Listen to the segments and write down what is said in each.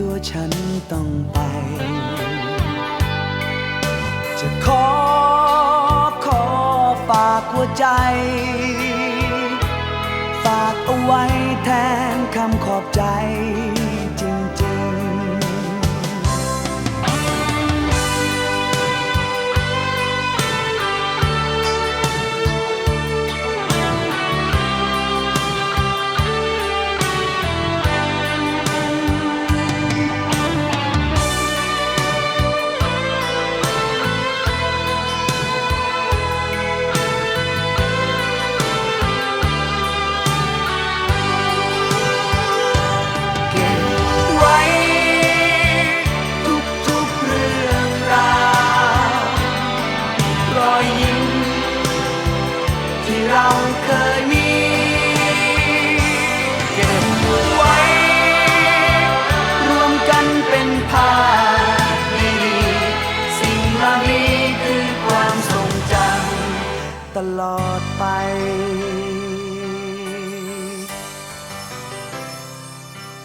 ตัวฉันต้องไป จะขอขอฝากหัวใจ ฝากเอาไว้แทน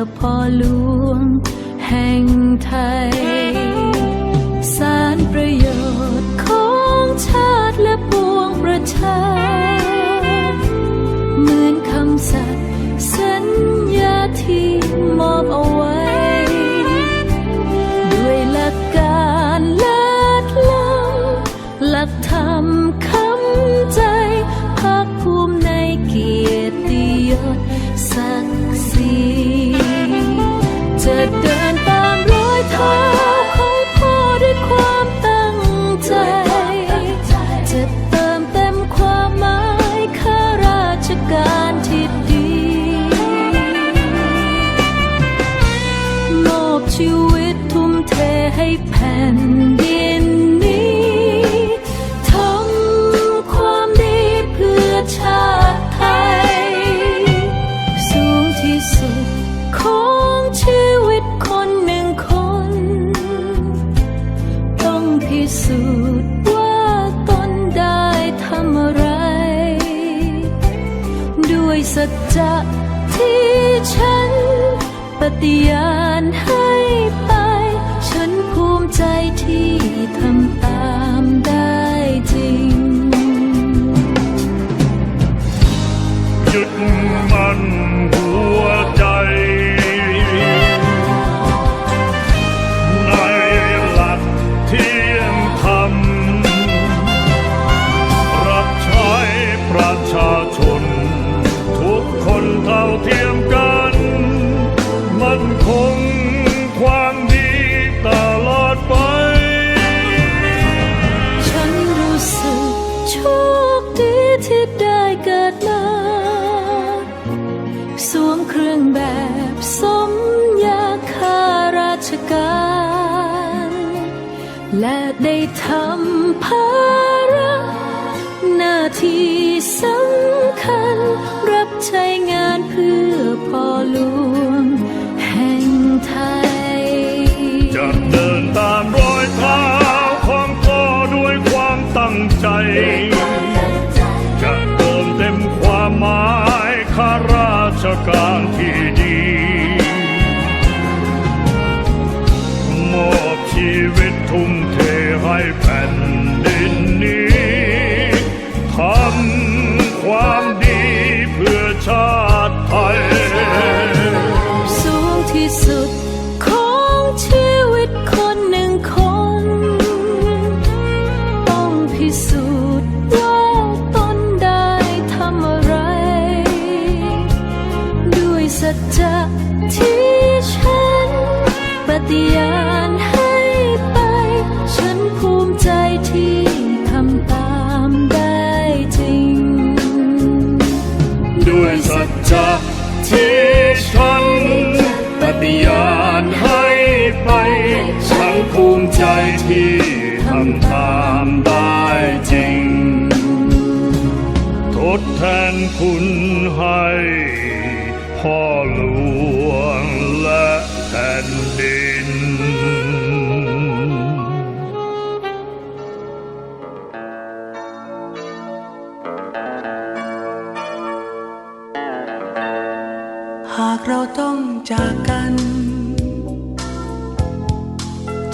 อพ่อหลวงแห่งไทย ดิ์ จน์ว่าตนได้ทำอะไร ด้วยสัจจะที่ฉัน ปฏิญาณให้ไป ฉันภูมิใจที่ทำตามได้จริง ยึดมันหัวใจ ที่สำคัญ รับใช้งานเพื่อพ่อหลวงแห่งไทย จะเดินตามรอยเท้าของพ่อด้วยความตั้งใจ จะเติมเต็มความหมายข้าราชการที่ ใจที่ทำตามได้จริง ทดแทนคุณให้พ่อหลวงและแผ่นดิน หากเราต้องจาก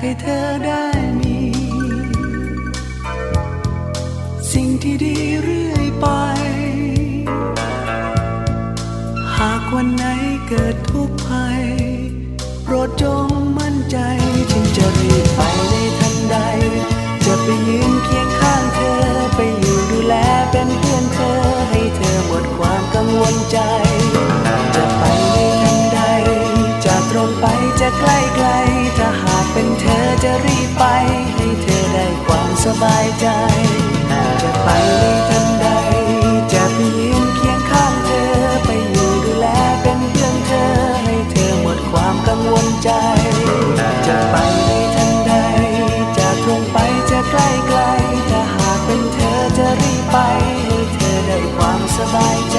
ให้เธอได้มี สิ่งที่ดีเรื่อยไป หากวันไหนเกิดทุกข์ภัย โปรดจงมั่นใจ บายใจ จะไปทันใด จะไปยืนเคียงข้างเธอ ไปอยู่ดูแลเป็นเพื่อนเธอ ให้เธอหมดความกังวลใจ จะไปทันใด จะตรงไปจะใกล้ไกลถ้าหากเป็นเธอจะรีบไป ให้เธอได้ความสบายใจ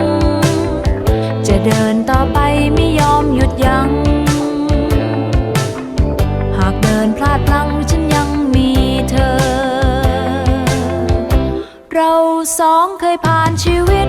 เดินต่อไปไม่ยอมหยุดยัง้ง หากเดินพลาดพลั้งฉันยังมีเธอ เราสองเคยผ่านชีวิต